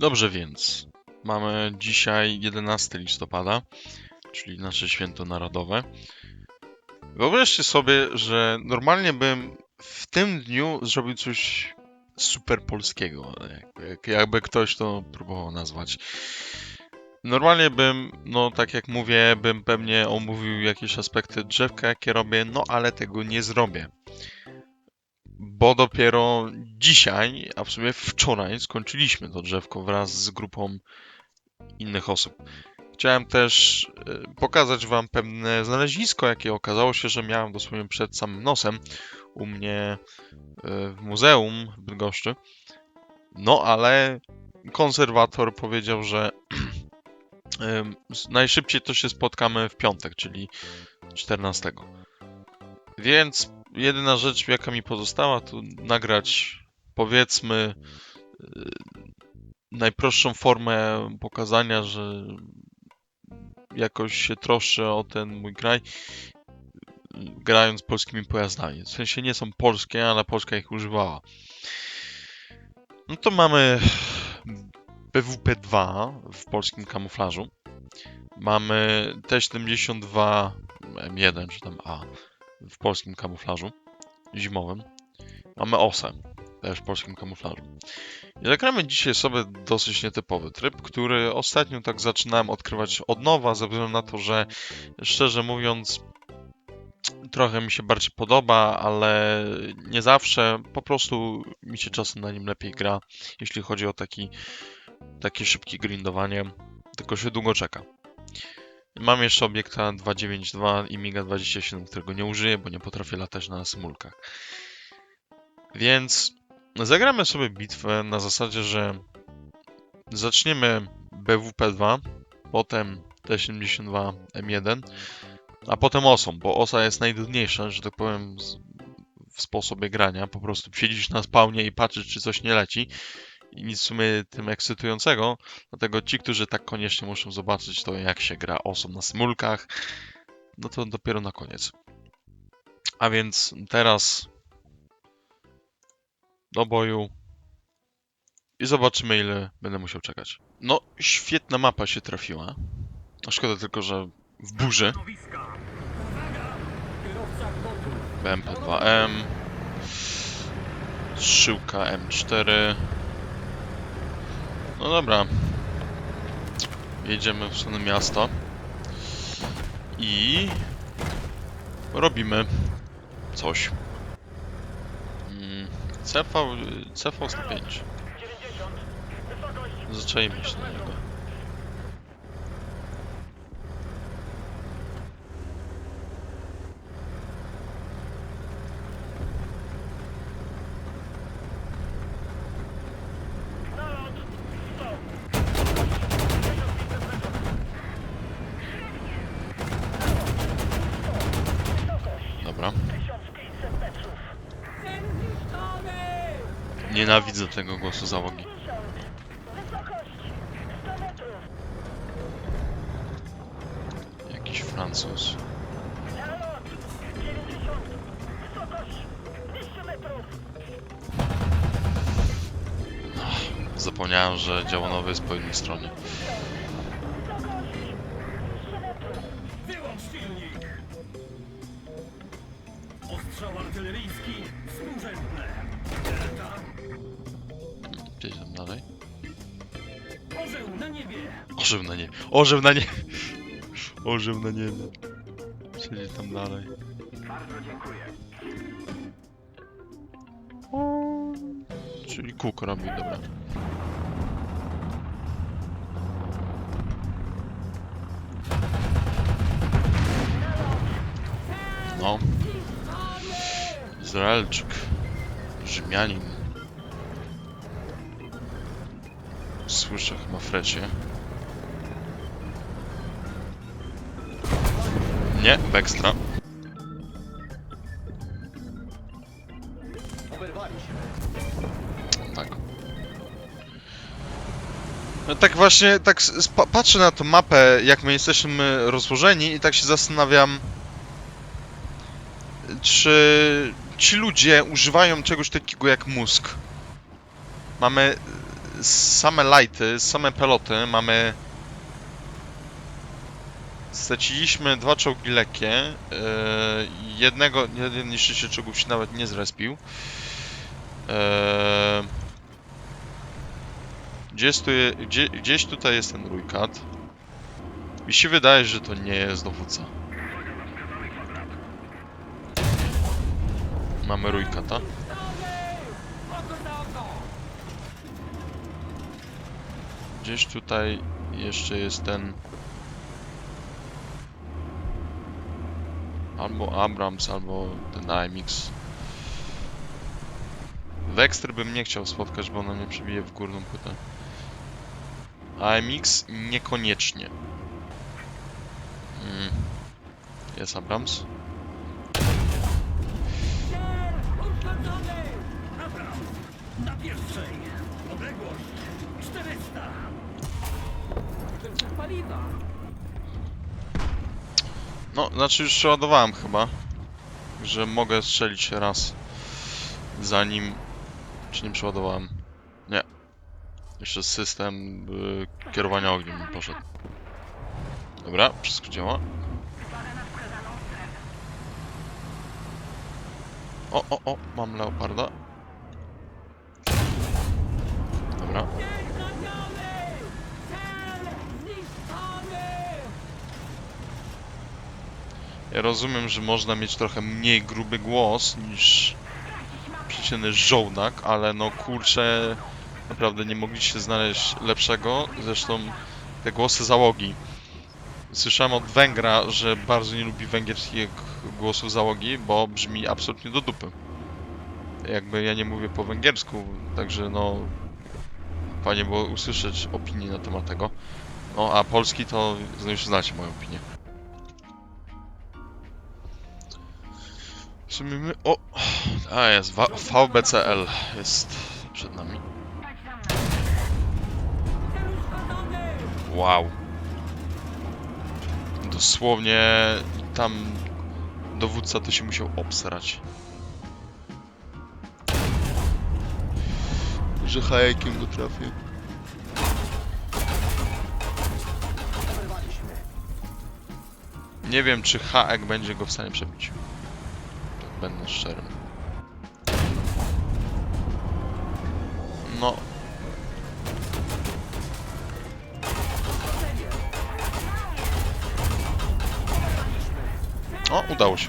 Dobrze więc, mamy dzisiaj 11 listopada, czyli nasze święto narodowe. Wyobraźcie sobie, że normalnie bym w tym dniu zrobił coś super polskiego, jak- jak, jakby ktoś to próbował nazwać. Normalnie bym, no tak jak mówię, bym pewnie omówił jakieś aspekty drzewka, jakie robię, no ale tego nie zrobię. Bo dopiero dzisiaj, a w sumie wczoraj, skończyliśmy to drzewko wraz z grupą innych osób. Chciałem też e, pokazać Wam pewne znalezisko, jakie okazało się, że miałem dosłownie przed samym nosem u mnie e, w muzeum w Bydgoszczy. No ale konserwator powiedział, że najszybciej to się spotkamy w piątek, czyli 14. Więc jedyna rzecz, jaka mi pozostała, to nagrać powiedzmy y, najprostszą formę pokazania, że jakoś się troszczę o ten mój kraj, grając polskimi pojazdami. W sensie nie są polskie, ale Polska ich używała. No to mamy PWP-2 w polskim kamuflażu. Mamy T-72 M1 czy tam A w polskim kamuflażu zimowym. Mamy OSę też w polskim kamuflażu. I zagramy dzisiaj sobie dosyć nietypowy tryb, który ostatnio tak zaczynałem odkrywać od nowa, ze względu na to, że szczerze mówiąc trochę mi się bardziej podoba, ale nie zawsze. Po prostu mi się czasem na nim lepiej gra, jeśli chodzi o taki, takie szybkie grindowanie, tylko się długo czeka. Mam jeszcze obiekta 292 i MiGa 27, którego nie użyję, bo nie potrafię latać na symulkach. Więc zagramy sobie bitwę na zasadzie, że zaczniemy BWP2, potem T72 M1, a potem osą, bo osa jest najdudniejsza, że tak powiem, w sposobie grania. Po prostu siedzisz na spawnie i patrzysz, czy coś nie leci. I nic w sumie tym ekscytującego. Dlatego ci, którzy tak koniecznie muszą zobaczyć to, jak się gra osą na smulkach, no to dopiero na koniec. A więc teraz do boju i zobaczymy, ile będę musiał czekać. No, świetna mapa się trafiła. Szkoda tylko, że w burzy. BMP2M. Szyłka M4. No dobra. Jedziemy w stronę miasta. I robimy coś. Mm, CV, CV105. Zaczęliśmy się na niego. Dobra. Nienawidzę tego głosu załogi. Jakiś Francuz. Zapomniałem, że działanowy jest po innej stronie. Orzeł na niebie. Orzeł na niebie. Orzeł na niebie. Siedzi tam dalej. Bardzo dziękuję. Czyli kółko robi, dobra. No. Izraelczyk. Rzymianin. Słyszę chyba Frecie. Nie, Bekstra. Tak. No tak właśnie, tak patrzę na tą mapę, jak my jesteśmy rozłożeni i tak się zastanawiam, czy ci ludzie używają czegoś takiego jak mózg. Mamy same lighty, same peloty mamy... Straciliśmy dwa czołgi lekkie. Yy, jednego, jeden niszczyciel czołgów się nawet nie zrespił. Yy, gdzieś, tu, gdzie, gdzieś tutaj jest ten rójkat. Mi się wydaje, że to nie jest dowódca. Mamy rójkata. Gdzieś tutaj jeszcze jest ten... Albo Abrams, albo ten AMX. Wexter bym nie chciał spotkać, bo ona mnie przebije w górną płytę. AMX niekoniecznie. Mm. Jest Abrams. Abrams, na pierwszej. Odległość 400. paliwa. No, znaczy już przeładowałem chyba. Że mogę strzelić raz. Zanim... Czy nie przeładowałem? Nie. Jeszcze system y, kierowania ogniem poszedł. Dobra, wszystko działa. O, o, o, mam leoparda. Dobra. Zraniony! Cel zniszczony! Ja rozumiem, że można mieć trochę mniej gruby głos niż przeciętny żołdak, ale no kurczę, naprawdę nie mogliście znaleźć lepszego. Zresztą te głosy załogi. Słyszałem od Węgra, że bardzo nie lubi węgierskich głosów załogi, bo brzmi absolutnie do dupy. Jakby ja nie mówię po węgiersku, także no fajnie było usłyszeć opinię na temat tego. No a polski to już znacie moją opinię. W sumie my... O! A jest, VBCL jest przed nami. Wow. Dosłownie tam dowódca to się musiał obsrać. Że hajekiem go trafił. Nie wiem, czy haek będzie go w stanie przebić. Będę szczerym. No, o, udało się.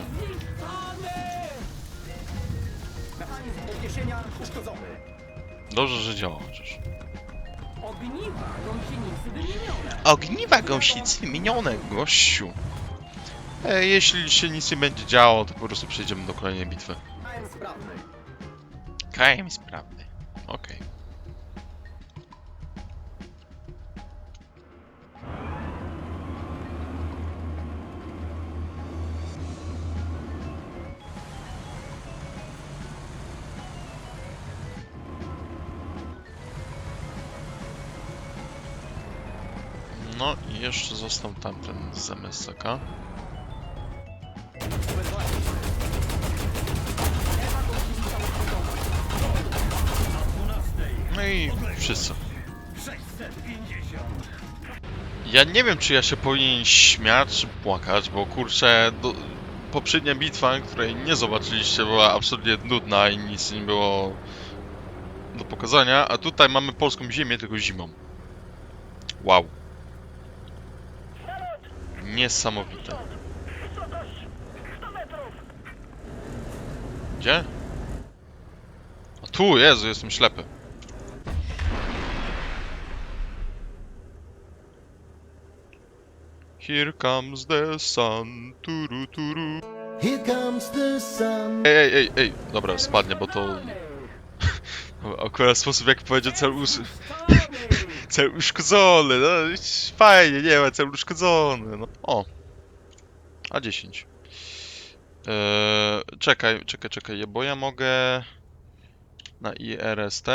Dobrze, że działa chociaż. Ogniwa gąsienicy wymienione. Ogniwa gąsicy minione, gościu. E, jeśli się nic nie będzie działo, to po prostu przejdziemy do kolejnej bitwy. AM sprawny. KM sprawny. Okej. No i jeszcze został tamten z MSK. Wszyscy. 650. Ja nie wiem, czy ja się powinien śmiać, czy płakać, bo kurczę, do, poprzednia bitwa, której nie zobaczyliście, była absolutnie nudna i nic nie było do pokazania, a tutaj mamy polską ziemię, tylko zimą. Wow. Niesamowite. Gdzie? A tu, Jezu, jestem ślepy. Here comes the sun, turu turu. Here comes the sun. Ej, ej, ej, ej, dobra, spadnie, bo to akurat sposób jak powiedział cel, us... cel uszkodzony, no fajnie, nie ma cel uszkodzony, no. O, A10. Eee, czekaj, czekaj, czekaj, bo ja mogę na IRST,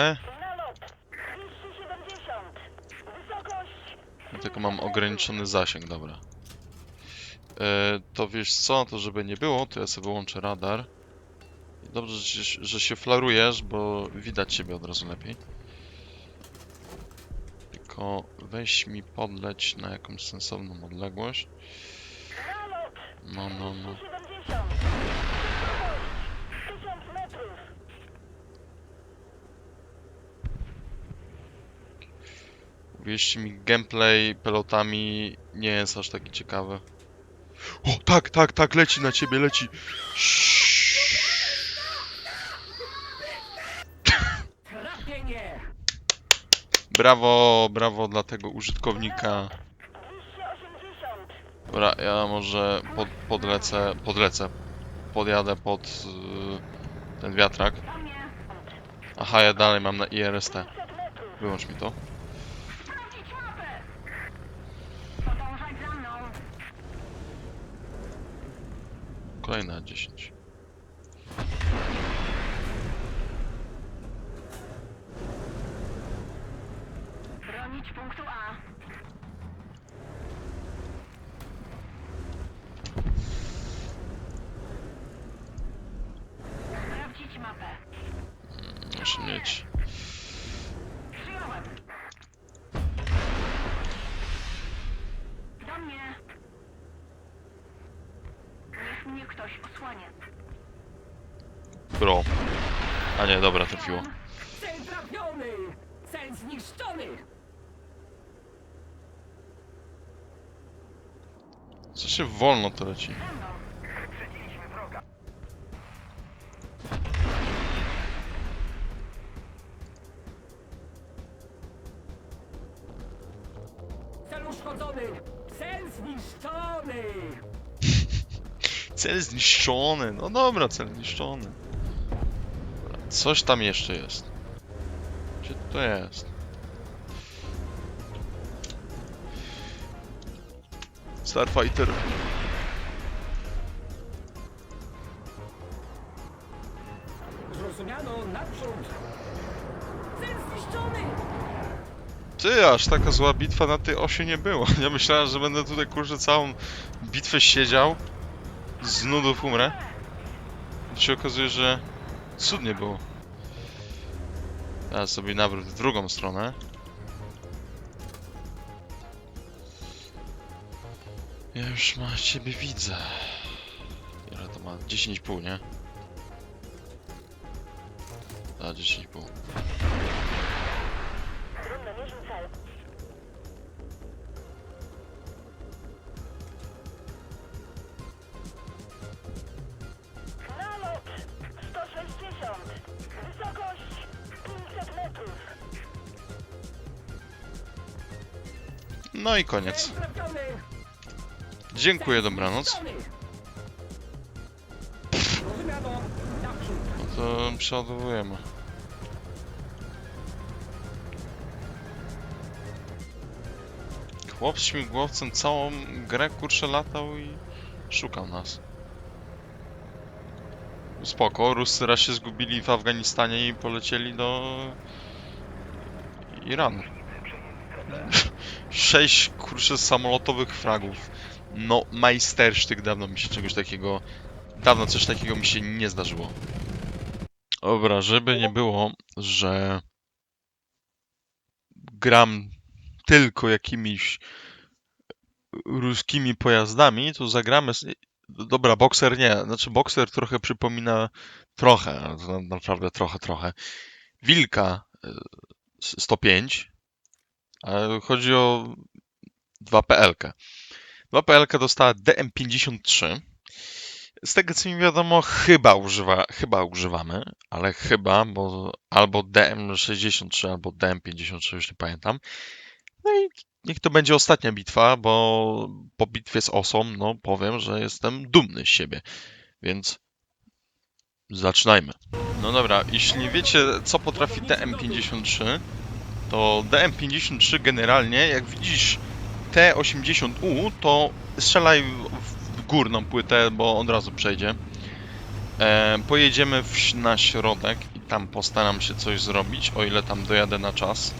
tylko mam ograniczony zasięg, dobra. Eee, to wiesz co, to żeby nie było, to ja sobie wyłączę radar. Dobrze, że się, że się flarujesz, bo widać ciebie od razu lepiej. tylko weź mi podleć na jakąś sensowną odległość. No, no, no. Wierzcie mi, gameplay pelotami nie jest aż taki ciekawy. O, tak, tak, tak, leci na ciebie, leci. Brawo, brawo dla tego użytkownika. 280. Dobra, ja może pod, podlecę, podlecę. Podjadę pod y, ten wiatrak. Aha, ja dalej mam na IRST. 500 metrów. Wyłącz mi to. Sprawdzić mapę. Podążać za mną. Kolejna 10. Bronić punktu A. Sprawdzić mapę. Muszę mieć. Przyjąłem. Do mnie. Niech mnie osłania. Bro. A nie, dobra, trafiło. Cel trafiony! Cel zniszczony! Co się wolno to leci? Wyprzedziliśmy wroga. Cel uszkodzony! Cel zniszczony! Cel zniszczony. No dobra, cel zniszczony. Dobra, Coś tam jeszcze jest. Gdzie to jest? Starfighter. Zrozumiano naprzód! Cel zniszczony! Ty, aż taka zła bitwa na tej osi nie była. Ja myślałem, że będę tutaj kurczę całą bitwę siedział. Z nudów umrę. I się okazuje, że cudnie było. Teraz sobie nawrót w drugą stronę. Ja już ma ciebie widzę. Ile to ma? 10,5, nie? A, 10,5. No i koniec. Dziękuję, dobranoc. No to przeładowujemy. Chłop z śmigłowcem całą grę kurczę latał i szukał nas. Spoko, Ruscy raz się zgubili w Afganistanie i polecieli do Iranu. Sześć kurczę samolotowych fragów. No, majstersztyk, dawno mi się czegoś takiego... Dawno coś takiego mi się nie zdarzyło. Dobra, żeby nie było, że gram tylko jakimiś ruskimi pojazdami, to zagramy. z- Dobra, bokser nie. Znaczy, bokser trochę przypomina. Trochę, naprawdę trochę, trochę. Wilka y, s- 105, ale chodzi o 2PL-kę. 2PL-kę dostała DM53. Z tego co mi wiadomo, chyba, używa, chyba używamy, ale chyba, bo albo DM63, albo DM53, już nie pamiętam. No i niech to będzie ostatnia bitwa, bo po bitwie z Osą, no powiem, że jestem dumny z siebie. Więc zaczynajmy. No dobra, jeśli wiecie, co potrafi DM53, to DM53 generalnie, jak widzisz T80U, to strzelaj w górną płytę, bo od razu przejdzie. E, pojedziemy w, na środek i tam postaram się coś zrobić, o ile tam dojadę na czas.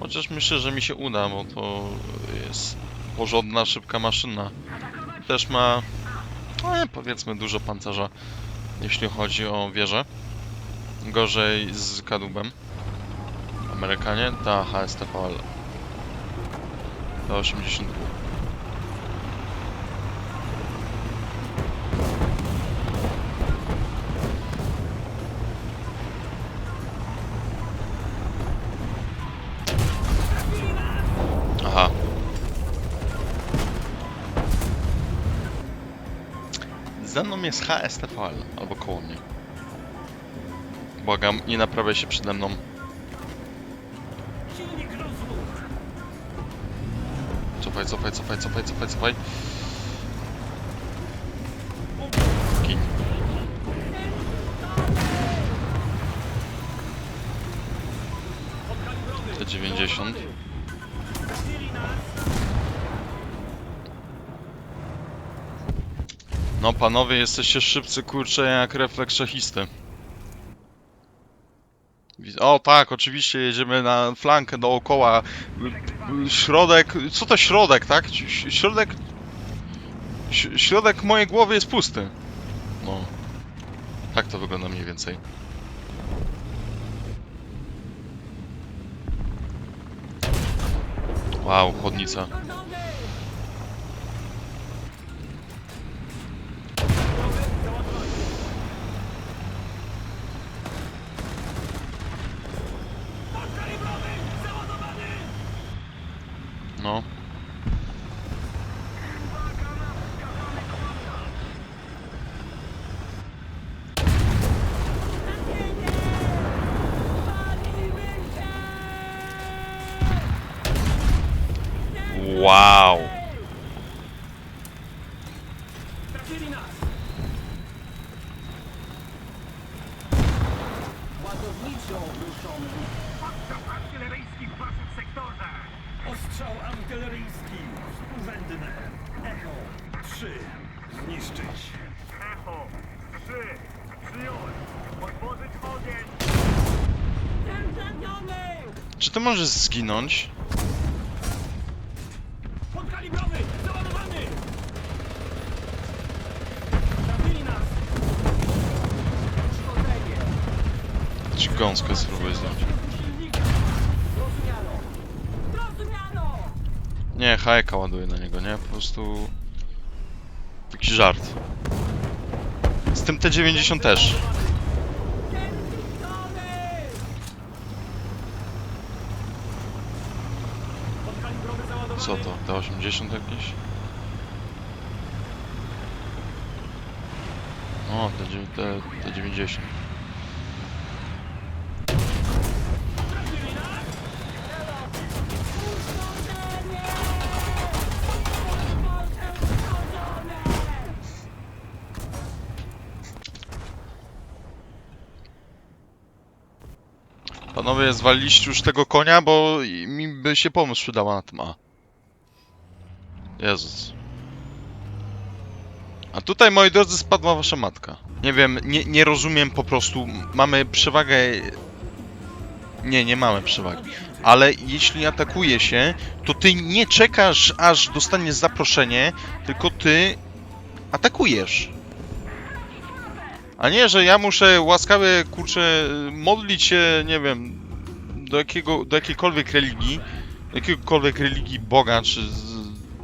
Chociaż myślę, że mi się uda, bo to jest porządna, szybka maszyna. Też ma, e, powiedzmy, dużo pancerza, jeśli chodzi o wieżę. Gorzej z kadłubem. Amerykanie? Ta, HSTVL. To 80. Aha. Mną jest HSTVL, albo koło mnie. Błagam, nie naprawiaj się przede mną. Cofaj, cofaj, cofaj, cofaj, cofaj. Gin. Te 90. No panowie, jesteście szybcy kurcze jak refleks szachisty. O tak, oczywiście jedziemy na flankę dookoła. Środek, co to środek, tak? Środek... Środek mojej głowy jest pusty. No. Tak to wygląda mniej więcej. Wow, chodnica. No. Czy ty możesz zginąć? Podkalibrowy! Załadowany! Trafili nas! Uszkodzenie! Ci gąskę spróbuj zdjąć. Nie, hajka ładuje na niego, nie? Po prostu... Taki żart. Z tym T90 też. Cel zniszczony! Podkalibrowy załadowany! Co to? T80 jakieś? O, T, T, T90. Panowie, zwaliliście już tego konia, bo mi by się pomysł przydała na tym A. Jezus. A tutaj, moi drodzy, spadła wasza matka. Nie wiem, nie, nie rozumiem po prostu. Mamy przewagę... Nie, nie mamy przewagi. Ale jeśli atakuje się, to ty nie czekasz, aż dostaniesz zaproszenie, tylko ty atakujesz. A nie, że ja muszę łaskawie, kurczę, modlić się, nie wiem, do, jakiego, do jakiejkolwiek religii, jakiegokolwiek religii Boga, czy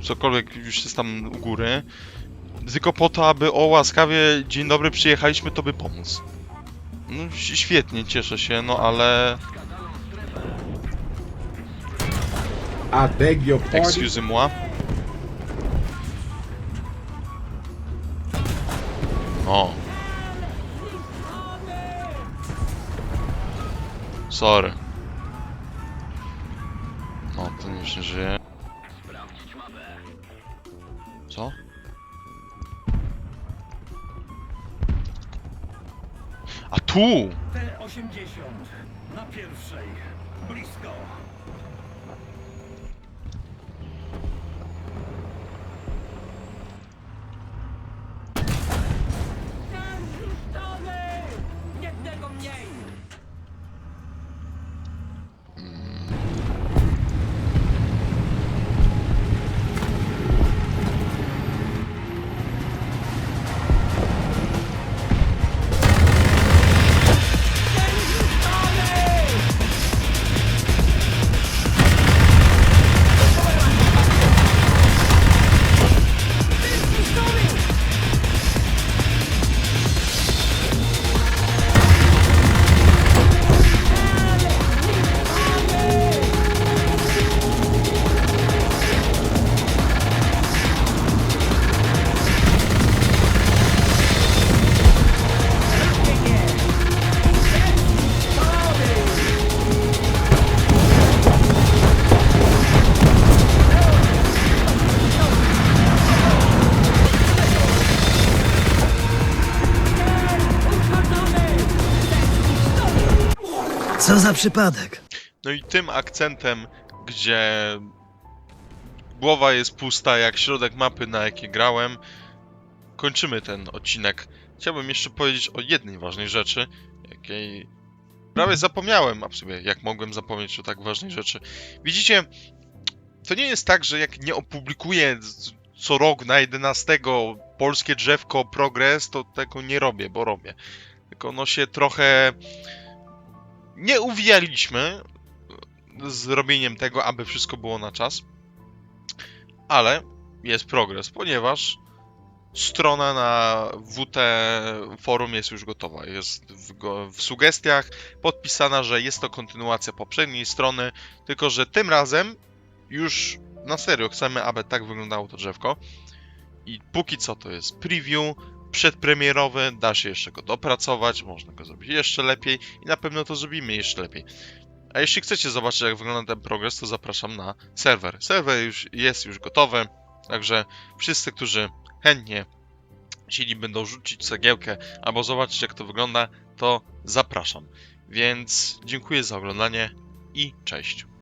cokolwiek już jest tam u góry, tylko po to, aby o łaskawie, dzień dobry, przyjechaliśmy tobie pomóc. No świetnie, cieszę się, no ale... I beg your pardon. Excusez-moi. O. Sorry. No, ten już nie żyje. Co? A tu! T-80. Na pierwszej. Blisko. Co za przypadek? No i tym akcentem, gdzie głowa jest pusta jak środek mapy, na jakiej grałem, kończymy ten odcinek. Chciałbym jeszcze powiedzieć o jednej ważnej rzeczy, jakiej prawie zapomniałem, a w sumie jak mogłem zapomnieć o tak ważnej rzeczy. Widzicie, to nie jest tak, że jak nie opublikuję co rok na 11 polskie drzewko progres, to tego nie robię, bo robię. Tylko no się trochę nie uwijaliśmy z robieniem tego, aby wszystko było na czas. Ale jest progres, ponieważ strona na WT forum jest już gotowa. Jest w, w sugestiach podpisana, że jest to kontynuacja poprzedniej strony, tylko że tym razem już na serio chcemy, aby tak wyglądało to drzewko. I póki co to jest preview przedpremierowy, da się jeszcze go dopracować, można go zrobić jeszcze lepiej i na pewno to zrobimy jeszcze lepiej. A jeśli chcecie zobaczyć, jak wygląda ten progres, to zapraszam na serwer. Serwer już jest już gotowy, także wszyscy, którzy chętnie chcieli będą rzucić cegiełkę albo zobaczyć, jak to wygląda, to zapraszam. Więc dziękuję za oglądanie i cześć.